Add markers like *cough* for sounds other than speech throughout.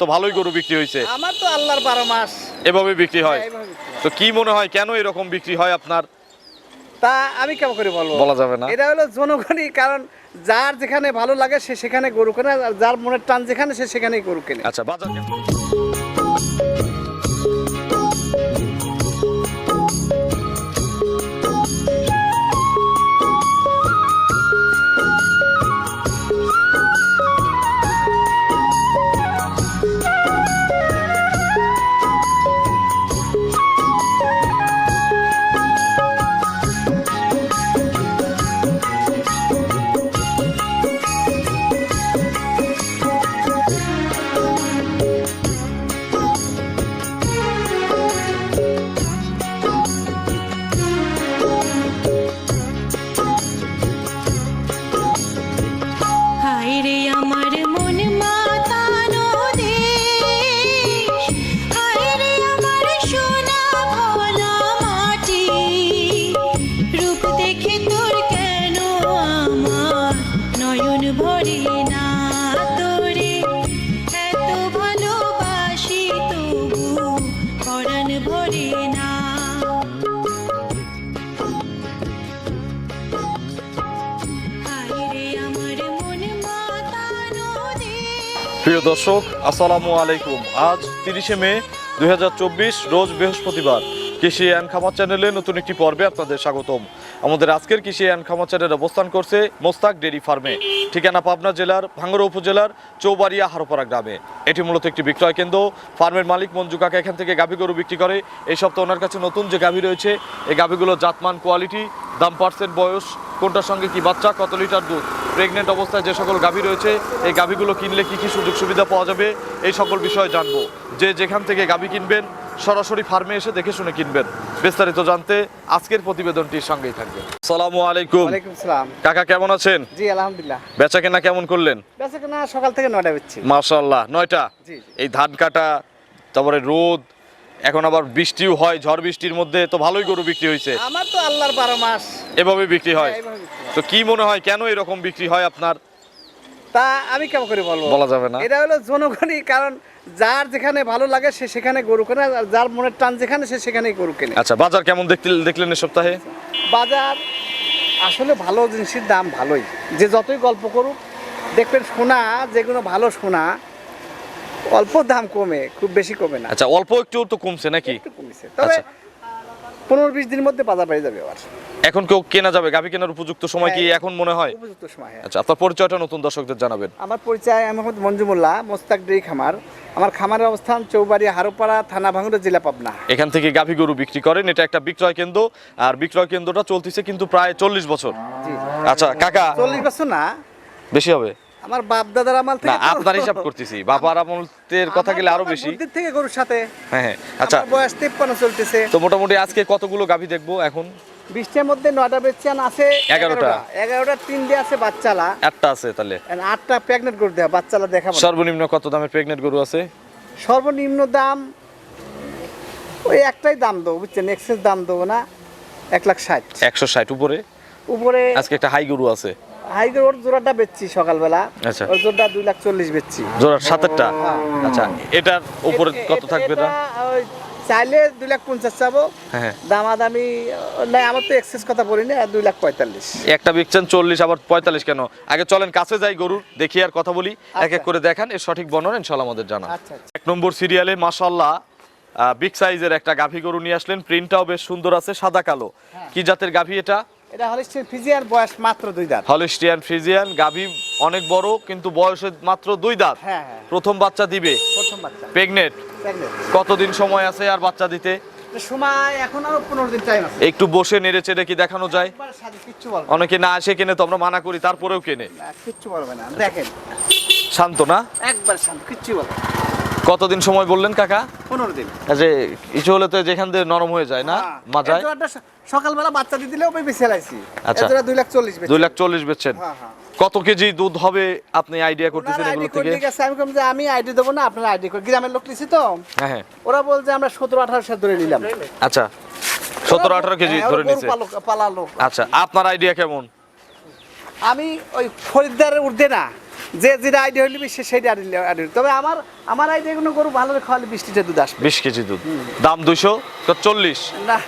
তো ভালোই গরু বিক্রি হয়েছে। আমার তো আল্লাহর বারো মাস। এভাবে বিক্রি হয়। এইভাবে বিক্রি হয়। তো কি মনে হয় কেন এরকম বিক্রি হয় আপনার? তা আমি কেমন করে বলব? বলা যাবে না। এটা হলো জনগণই কারণ যার যেখানে ভালো লাগে সে সেখানে গরু কেনে আর যার মনের টান যেখানে সে সেখানেই গরু কেনে। আচ্ছা বাজার প্রিয় দর্শক, আসসালামু আলাইকুম। আজ তিরিশে মে দু হাজার চব্বিশ, রোজ বৃহস্পতিবার। কৃষি অ্যান্ড খামার চ্যানেলে নতুন একটি পর্বে আপনাদের স্বাগতম। আমাদের আজকের কৃষি অ্যান্ড খামার চ্যানেল অবস্থান করছে মোস্তাক ডেরি ফার্মে, ঠিকানা পাবনা জেলার ভাঙ্গড়া উপজেলার চৌবাড়িয়া হারোপাড়া গ্রামে। এটি মূলত একটি বিক্রয় কেন্দ্র। ফার্মের মালিক মঞ্জু কাকা এখান থেকে গাভী গরু বিক্রি করে। এই সপ্তাহে ওনার কাছে নতুন যে গাভী রয়েছে, এই গাভীগুলোর জাতমান, কোয়ালিটি, দাম পার্সেন্ট, বয়স, কোনটার সঙ্গে কি বাচ্চা, কত লিটার দুধ প্রেগনেন্ট অবস্থায় যে সকল গাভী রয়েছে এই গাভীগুলো কিনলে কি কি সুযোগ সুবিধা পাওয়া যাবে? এই সকল বিষয়ে জানব। যে যেখান থেকে গাভী কিনবেন সরাসরি ফার্মে এসে দেখে শুনে কিনবেন। বিস্তারিত জানতে আজকের প্রতিবেদনটির সঙ্গেই থাকবে সালামু আলাইকুম। ওয়ালাইকুম সালাম। কাকা কেমন আছেন? জি আলহামদুলিল্লাহ। বেচা কেনা কেমন করলেন? বেঁচে কেনা সকাল থেকে নয়টা বেচছি মাশাল্লাহ নয়টা? জি। এই ধান কাটা তারপরে রোদ এখন আবার বৃষ্টিও হয় ঝড় বৃষ্টির মধ্যে তো ভালোই গরু বিক্রি হয়েছে। আমার তো আল্লাহর বারো মাস। এভাবে বিক্রি হয়। এইভাবে বিক্রি হয়। তো কি মনে হয় কেন এরকম বিক্রি হয় আপনার? তা আমি কেমন করে বলব? বলা যাবে না। এটা হলো জনগণই কারণ যার যেখানে ভালো লাগে সে সেখানে গরু কেনে আর যার মনের টান যেখানে সে সেখানেই গরু কেনে। আচ্ছা বাজার কেমন দেখতে দেখলেন এই সপ্তাহে? বাজার আসলে ভালো জিনিসের দাম ভালোই। যে যতই গল্প করুক দেখবেন সোনা যেগুলো ভালো সোনা অল্প দাম কমে খুব বেশি কমে না। আচ্ছা অল্প একটু তো কমছে নাকি? একটু কমেছে। তবে আচ্ছা। পনেরো বিশ দিনের মধ্যে বাজার বেড়ে যাবে আবার। এখন কেউ কেনা যাবে? গাভী কেনার উপযুক্ত সময় কি হ্যাঁ। এখন মনে হয়? উপযুক্ত সময় হ্যাঁ। আচ্ছা আপনার পরিচয়টা নতুন দর্শকদের জানাবেন। আমার পরিচয় আমি মোহাম্মদ মঞ্জুমুল্লাহ মোস্তাক ডেরি খামার। আমার খামারের অবস্থান চৌবাড়ি হারোপাড়া থানা ভাঙড়া জেলা পাবনা। এখান থেকে গাভী গরু বিক্রি করেন। এটা একটা বিক্রয় কেন্দ্র আর বিক্রয় কেন্দ্রটা চলতেছে কিন্তু প্রায় চল্লিশ বছর। আচ্ছা কাকা। চল্লিশ বছর না। বেশি হবে? আমার বাপ দাদার আমল থেকে আপনার হিসাব করতেছি। বাবার আমলের কথা গেলে আরও বেশি। বুদ্ধির থেকে গরুর সাথে। হ্যাঁ হ্যাঁ আচ্ছা। আমার বয়স তিপ্পান্ন চলতেছে। তো মোটামুটি আজকে কতগুলো গাভী দেখব এখন? বিশটার মধ্যে নয়টা বেচান আছে এগারোটা। এগারোটা। তিনটে আছে বাচ্চালা। একটা আছে তাহলে। আটটা প্রেগনেন্ট করে দেওয়া বাচ্চালা দেখাবো সর্বনিম্ন কত দামের প্রেগনেন্ট গরু আছে? সর্বনিম্ন দাম ওই একটাই দাম দেবো বুঝছেন? এক্সেস দাম দেবো না। এক লাখ ষাট। একশো ষাট উপরে। উপরে আজকে একটা হাই গরু আছে। হাইগের ওর জোড়াটা বেচছি সকালবেলা। আচ্ছা। ওর জোড়াটা দুই লাখ চল্লিশ বেচছি। জোড়ার সাতেরটা? হ্যাঁ। আচ্ছা এটার উপরে কত থাকবে না চাইলে দুই লাখ পঞ্চাশ চাবো। হ্যাঁ হ্যাঁ। দামাদামি নাই আমার তো এক্সেস কথা বলিনি আর দুই লাখ পঁয়তাল্লিশ। একটা বিকছেন চল্লিশ আবার পঁয়তাল্লিশ কেন? আগে চলেন কাছে যাই গরুর দেখি আর কথা বলি এক এক আচ্ছা। করে দেখান এর সঠিক বর্ণনা ইনশাল্লাহ আমাদের জানা। আচ্ছা আচ্ছা। এক নম্বর সিরিয়ালে মাশাল্লাহ বিগ সাইজের একটা গাভী গরু নিয়ে আসলেন প্রিন্টটাও বেশ সুন্দর আছে সাদা কালো। কি জাতের গাভী এটা? এটা হলিস্টিন ফিজিয়ার বয়স মাত্র দুই দাঁত। হলিস্টিয়ান ফ্রিজিয়ান গাভী অনেক বড় কিন্তু বয়সে মাত্র দুই দাঁত। হ্যাঁ হ্যাঁ। প্রথম বাচ্চা দিবে। প্রথম বাচ্চা। প্রেগনেট কতদিন সময় আছে আর বাচ্চা দিতে? সময় এখন আরও পনেরো দিন টাইম আছে। একটু বসে নেড়ে চেড়ে কি দেখানো যায়। অনেকে না আসে কেনে তো আমরা মানা করি তারপরেও কেনে। না, কিচ্ছু বলবে না। দেখেন। শান্ত না? একবার শান্ত কিচ্ছু বলবে। কতদিন সময় বললেন কাকা? পনেরো দিন। যে কিছু হলে তো যেখান দিয়ে নরম হয়ে যায় না হ্যাঁ। মাজায়। সকালবেলা বাচ্চা দিয়ে দিলেও আমি বেশি লাইছি। আচ্ছা। দুই লাখ চল্লিশ দুই লাখ চল্লিশ বেচছেন। হ্যাঁ হ্যাঁ। কত কেজি দুধ হবে আপনি আইডিয়া করতেছেন এগুলো থেকে? আমি বললাম যে আমি আইডি দেবো না আপনারা আইডি করে গ্রামের লোক লিখছি তো। হ্যাঁ হ্যাঁ। ওরা বলছে আমরা সতেরো আঠারো সাল ধরে নিলাম। আচ্ছা সতেরো আঠারো কেজি ধরে নিছে। পালক- পালা লোক। আচ্ছা আপনার আইডিয়া কেমন? আমি ওই খরিদ্দারের উর্ধে না। যে যেটা আইডিয়া হইলে সে সেইটা আইডিয়া তবে আমার আমার আইডিয়া কোনো গরু ভালো খাওয়ালে বিশ লিটার দুধ আসবে। বিশ কেজি দুধ। দাম দুইশো চল্লিশ। না।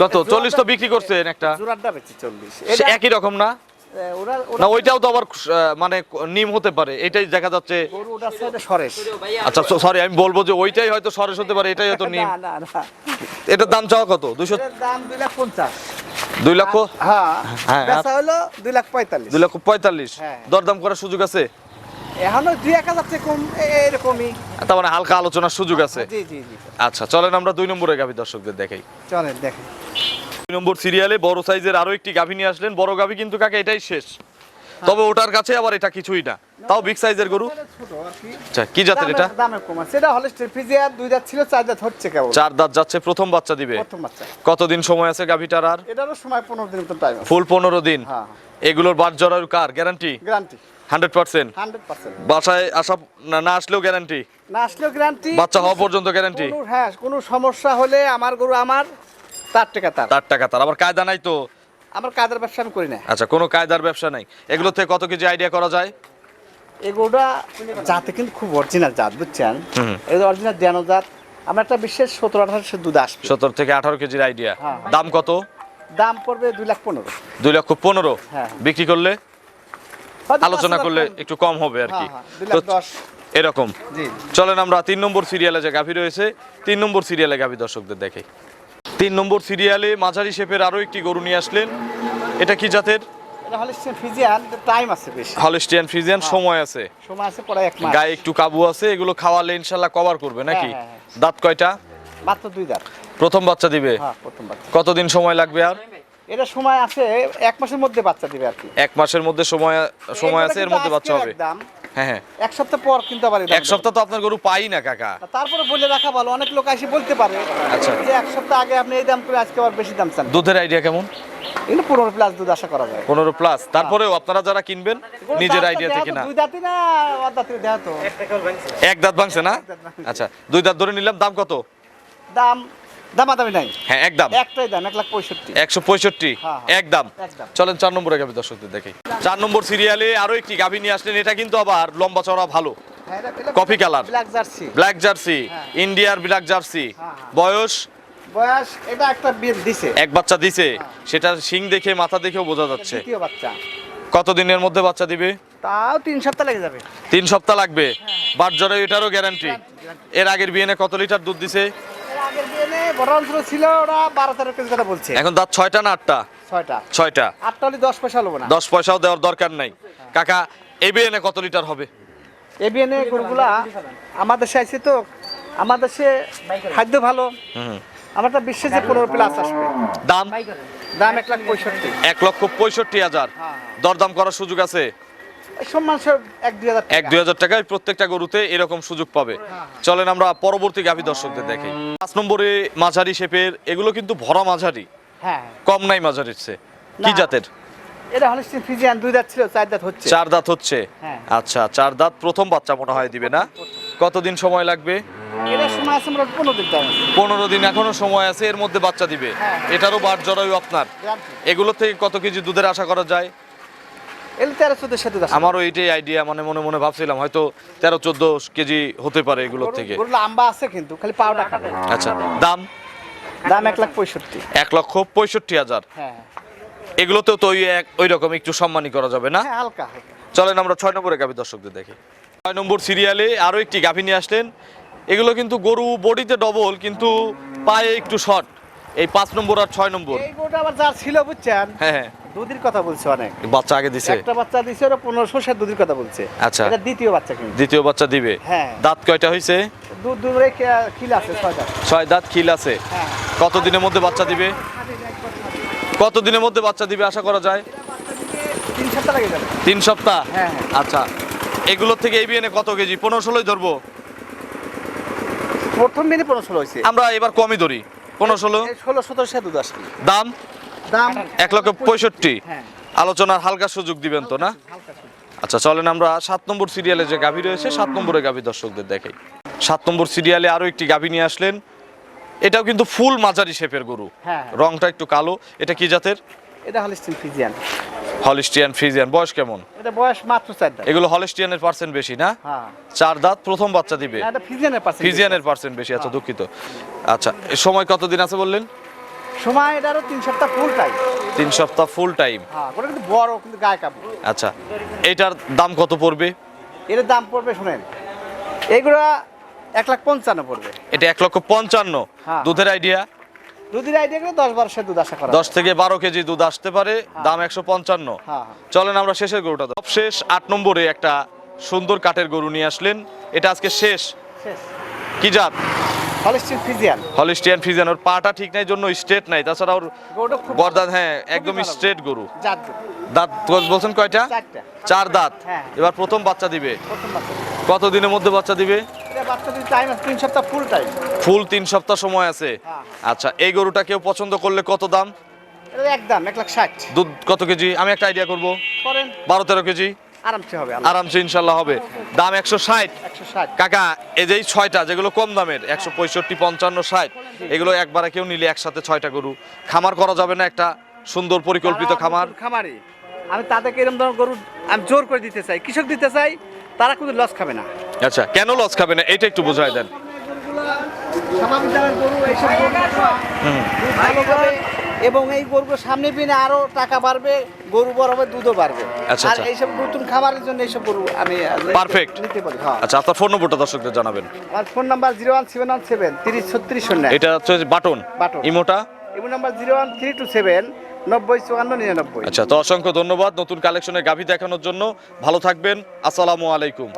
কত? চল্লিশ তো বিক্রি করছেন একটা। জোড়াটা চল্লিশ। একই রকম না? না ওইটাও তো আবার মানে নিম হতে পারে। এটাই দেখা যাচ্ছে। আচ্ছা সরি আমি বলব যে ওইটাই হয়তো সরেস হতে পারে এটাই হয়তো *laughs* নিম। এটার দাম চাওয়া কত? দুইশো এটার দাম দুই লাখ পঞ্চাশ। দুই লক্ষ? হ্যাঁ হ্যাঁ, বেচা হলো দুই লাখ পঁয়তাল্লিশ। দুই লক্ষ পঁয়তাল্লিশ। হ্যাঁ। দরদাম করার সুযোগ আছে? এখনও দুই এক হাজার থেকে কম এরকমই। তার মানে হালকা আলোচনার সুযোগ আছে? জি জি জি। আচ্ছা চলেন আমরা দুই নম্বরে গাভী দর্শকদের দেখাই। চলেন দেখেন। দুই নম্বর সিরিয়ালে বড় সাইজের আরও একটি গাভী নিয়ে আসলেন। বড় গাভী কিন্তু কাকে এটাই শেষ। তবে ওটার কাছে আবার এটা কিছুই না। তাও বিগ সাইজের গরু। কি। আচ্ছা কি জাতের এটা? দামের- দামের কম আছে। এটা হলে ফ্রিজিয়ার দুই দাঁত ছিল চার দাঁত হচ্ছে কেবল। চার দাঁত যাচ্ছে প্রথম বাচ্চা দিবে। প্রথম বাচ্চা। কতদিন সময় আছে গাভীটার আর? এটারও সময় পনেরো দিন মতো টাইম ফুল পনেরো দিন। হ্যাঁ এগুলোর বাদ জরায়ু কার? গ্যারান্টি গ্যারান্টি হান্ড্রেড পার্সেন্ট বাসায় আসা না- না আসলেও গ্যারান্টি না আসলেও গ্যারান্টি বাচ্চা হওয়া পর্যন্ত গ্যারান্টি হ্যাঁ কোনো সমস্যা হলে আমার গরু আমার তার টাকা তার। তার টাকা তার। আবার কায়দা নাই তো। আমার কাদের ব্যবসা আমি করি না। আচ্ছা কোনো কায়দার ব্যবসা নাই। এগুলো থেকে কত কেজি আইডিয়া করা যায়? এই গরুটা জাতে কিন্তু খুব অরিজিনাল জাত বুঝছেন। এই অরিজিনাল জ্ঞান জাত আমার একটা বিশেষ সতেরো আঠারোশো দুধ আসবে। সত্তর থেকে আঠারো কেজির আইডিয়া হ্যাঁ। দাম কত? দাম পড়বে দুই লাখ পনেরো। দুই লক্ষ পনেরো? হ্যাঁ। বিক্রি করলে? আলোচনা করলে একটু কম হবে আর কি। হ্যাঁ, এরকম। জি। চলেন আমরা তিন নম্বর সিরিয়ালে যে গাভী রয়েছে তিন নম্বর সিরিয়ালে গাভী দর্শকদের দেখে তিন নম্বর সিরিয়ালে মাঝারি শেপের আরও একটি গরু নিয়ে আসলেন। এটা কি জাতের? হলিস্টিয়ান ফ্রিজিয়ান সময় আছে। সময় আছে এক মাস। গায়ে একটু কাবু আছে এগুলো খাওয়ালে কভার করবে নাকি? হ্যাঁ, হ্যাঁ, দাঁত কয়টা? মাত্র দুই দাঁত। প্রথম বাচ্চা দিবে? হ্যাঁ প্রথম বাচ্চা। কতদিন সময় লাগবে আর? এটা সময় আছে এক মাসের মধ্যে বাচ্চা দিবে আর কি। এক মাসের মধ্যে সময় সময় আছে এর মধ্যে বাচ্চা হবে। দাম হ্যাঁ হ্যাঁ। এক সপ্তাহ পর কিন্তু আবার এক সপ্তাহ তো আপনার গরু পাই না কাকা। তারপরে বলে রাখা ভালো অনেক লোক এসে বলতে পারে আচ্ছা। যে এক সপ্তাহ আগে আপনি এই দাম করে আজকে আবার বেশি দাম চান। দুধের আইডিয়া কেমন? কিন্তু পনেরো প্লাস দুধ আশা করা যায়। পনেরো প্লাস তারপরেও আপনারা যারা কিনবেন নিজের আইডিয়া থেকে না। দুই দাঁতই না এক দাঁত ভাঙছে। না? আচ্ছা দুই দাঁত ধরে নিলাম দাম কত? দাম দামাদামি নাই। হ্যাঁ একদম একটাই দাম এক লাখ পঁয়ষট্টি। একশো পঁয়ষট্টি? হ্যাঁ, হ্যাঁ। একদম একদম। চলেন চার নম্বরে গাভী দর্শকদের দেখি। চার নম্বর সিরিয়ালে আরও একটি গাভী নিয়ে আসলেন। এটা কিন্তু আবার লম্বা চড়া ভালো। Coffee colour. Black jersey. Black jersey. হ্যাঁ। ইন্ডিয়ার ব্ল্যাক জার্সি। হ্যাঁ, হ্যাঁ। বয়স? বয়স এটা একটা দিছে। এক বাচ্চা দিছে। সেটা শিং দেখে মাথা দেখেও বোঝা যাচ্ছে। দ্বিতীয় বাচ্চা। কত মধ্যে বাচ্চা দিবে? তাও তিন সপ্তাহ লেগে যাবে। তিন সপ্তাহ লাগবে। বাট জ্বরে এটারও গ্যারান্টি এর আগের বিয়েনে কত লিটার দুধ দিছে? আগের বিয়ে বড় অঞ্চল ছিল ওরা বারো তেরো কেজি কথা বলছে। এখন দাঁত ছয়টা না আটটা? ছয়টা। ছয়টা? আটটা হলে দশ পয়সা না। দশ পয়সাও দেওয়ার দরকার নাই। কাকা কত লিটার হবে? এ বিয়ে গরুগুলা আমার দেশে আছে তো আমার দেশে খাদ্য ভালো। আমার তো বিশ্বে যে পনেরো প্লাস আসবে। দাম? দাম এক লাখ পঁয়ষট্টি। এক লক্ষ পঁয়ষট্টি হাজার। হ্যাঁ। দরদাম করার সুযোগ আছে? সম্মান এক দুই হাজার এক দুই হাজার টাকায় প্রত্যেকটা গরুতে এরকম সুযোগ পাবে। চলেন আমরা পরবর্তী গাভী দর্শকদের দেখি। পাঁচ নম্বরে মাঝারি শেপের এগুলো কিন্তু ভরা মাঝারি। হ্যাঁ কম নাই মাঝারির চেয়ে। কি জাতের? এটা হলে ফিজিয়ান দুই দাঁত ছিল চার দাঁত হচ্ছে। চার দাঁত হচ্ছে? হ্যাঁ। আচ্ছা চার দাঁত প্রথম বাচ্চা মনে হয় দিবে না? কতদিন সময় লাগবে? এটা সময় আছে আমরা পনেরো দিন টাইম এখনও সময় আছে এর মধ্যে বাচ্চা দিবে। হ্যাঁ। এটারও বার জরায়ু আপনার। এগুলো থেকে কত কেজি দুধের আশা করা যায়? এলে তেরো চোদ্দ সাথে আমারও এইটাই আইডিয়া মানে মনে মনে ভাবছিলাম হয়তো তেরো চোদ্দ কেজি হতে পারে এগুলোর থেকে। লম্বা আছে কিন্তু খালি পাউডার আচ্ছা দাম? দাম এক লাখ পঁয়ষট্টি। এক লক্ষ পঁয়ষট্টি হাজার। হ্যাঁ। এগুলোতেও তো ওই এক ওই রকম একটু সম্মানই করা যাবে না? হ্যাঁ হালকা হালকা। চলেন আমরা ছয় নম্বরে গাভী দর্শকদের দেখি। ছয় নম্বর সিরিয়ালে আরও একটি গাভী নিয়ে আসলেন। এগুলো কিন্তু গরু বডিতে ডবল কিন্তু পায়ে একটু শর্ট এই পাঁচ নম্বর আর ছয় নম্বর। এই গরুটা আবার যার ছিল বুঝছেন? হ্যাঁ হ্যাঁ। দুধের কথা বলছে অনেক। বাচ্চা আগে দিছে? একটা বাচ্চা দিছে ওরা পনেরোশো সাত দুধের কথা বলছে। আচ্ছা। এটা দ্বিতীয় বাচ্চা কিন্তু। দ্বিতীয় বাচ্চা দিবে? হ্যাঁ। দাঁত কয়টা হয়েছে দুধ দূরে কিল আছে ছয়টা ছয় দাঁত খিল আছে। হ্যাঁ। কত দিনের মধ্যে বাচ্চা দিবে? কত দিনের মধ্যে বাচ্চা দিবে আশা করা যায়? তিন সপ্তাহ লাগে যাবে। তিন সপ্তাহ? হ্যাঁ, হ্যাঁ। আচ্ছা। এগুলোর থেকে এই বিয়ে কত কেজি? পনেরো ষোলোই ধরবো। প্রথম দিনে পনেরো ষোলো হয়েছে আমরা এবার কমই ধরি। পনেরো ষোলো ষোলো সতেরো দুধ আসবে। দাম? দাম এক লক্ষ পঁয়ষট্টি। হ্যাঁ আলোচনার হালকা সুযোগ দিবেন তো না? আচ্ছা চলেন আমরা সাত নম্বর সিরিয়ালে যে গাভী রয়েছে সাত নম্বরে গাভী দর্শকদের দেখাই। সাত নম্বর সিরিয়ালে আরও একটি গাভী নিয়ে আসলেন। এটাও কিন্তু ফুল মাঝারি শেপের গরু। হ্যাঁ। রংটা একটু কালো। এটা কি জাতের? এটা হলে স্টিল ফিজিয়ান। হলিস্টিয়ান ফ্রিজিয়ান বয়স কেমন? এটা বয়স মাত্র চার দাঁত। এগুলো হলিস্টিয়ানের পার্সেন্ট বেশি না? হ্যাঁ। চার দাঁত প্রথম বাচ্চা দিবে। এটা ফিজিয়ানের পার্সেন্ট বেশি। আচ্ছা দুঃখিত। আচ্ছা সময় কতদিন আছে বললেন? সময় এটা আরও তিন সপ্তাহ ফুল টাইম তিন সপ্তাহ ফুল টাইম হ্যাঁ ওটা কিন্তু বড় কিন্তু গায়ে কাপড়। আচ্ছা এইটার দাম কত পড়বে? এর দাম পড়বে শুনেন এইগুলা এক লাখ পঞ্চান্ন পড়বে। এটা এক লক্ষ পঞ্চান্ন। হ্যাঁ। দুধের আইডিয়া দুধের আইডিয়া করে দশ বারোশো দুধ আশা করা দশ থেকে বারো কেজি দুধ আসতে পারে দাম একশো পঞ্চান্ন। হ্যাঁ চলেন আমরা শেষের গরুটা সব শেষ আট নম্বরে একটা সুন্দর কাঠের গরু নিয়ে আসলেন। এটা আজকে শেষ। শেষ। কি জাত? Holstein Friesian. হলিস্টিয়ান ফিজিয়ান ওর পাটা ঠিক নাই জন্য স্ট্রেট নাই। তাছাড়া ওর খুব হ্যাঁ একদম স্ট্রেট গরু। দাঁত বলছেন কয়টা? চার দাঁত। হ্যাঁ। এবার প্রথম বাচ্চা দিবে। কত দিনের মধ্যে বাচ্চা দিবে? ফুল টাইম ফুল তিন সপ্তাহ সময় আছে। হ্যাঁ। আচ্ছা এই গরুটা কেউ পছন্দ করলে কত দাম? একদম এক লাখ ষাট। দুধ কত কেজি? আমি একটা আইডিয়া করব। বারো তেরো কেজি। আরামসে হবে আরামসে ইনশাল্লাহ হবে। দাম একশো ষাট। কাকা এই যে ছয়টা যেগুলো কম দামের একশো পঁয়ষট্টি পঞ্চান্ন ষাট এগুলো একবারে কেউ নিলে একসাথে ছয়টা গরু। খামার করা যাবে না একটা সুন্দর পরিকল্পিত খামার। খামারি। আমি তাদেরকে এরকম ধরনের গরু আমি জোর করে দিতে চাই। কৃষক দিতে চাই তারা কিন্তু লস খাবে না। আচ্ছা কেন লস খাবে না? এটা একটু বোঝাই দেন। স্বাভাবিক গরু এইসব এবং এই গরুগুলো সামনে পিনে আরও টাকা বাড়বে গরু বড় হবে দুধও বাড়বে। আচ্ছা, আর আচ্ছা। এইসব নতুন খাবারের জন্য এইসব গরু আমি Perfect. নিতে পারি হ্যাঁ। আচ্ছা আপনার ফোন নম্বরটা দর্শকদের জানাবেন। আমার phone number zero one seven one seven তিরিশ ছত্রিশ শূন্য এটা হচ্ছে বাটন বাটন। ইমোটা? এবং number zero one three two seven নব্বই চুয়ান্ন নিরানব্বই। আচ্ছা তো অসংখ্য ধন্যবাদ নতুন কালেকশনের গাভী দেখানোর জন্য। ভালো থাকবেন আসসালামু আলাইকুম।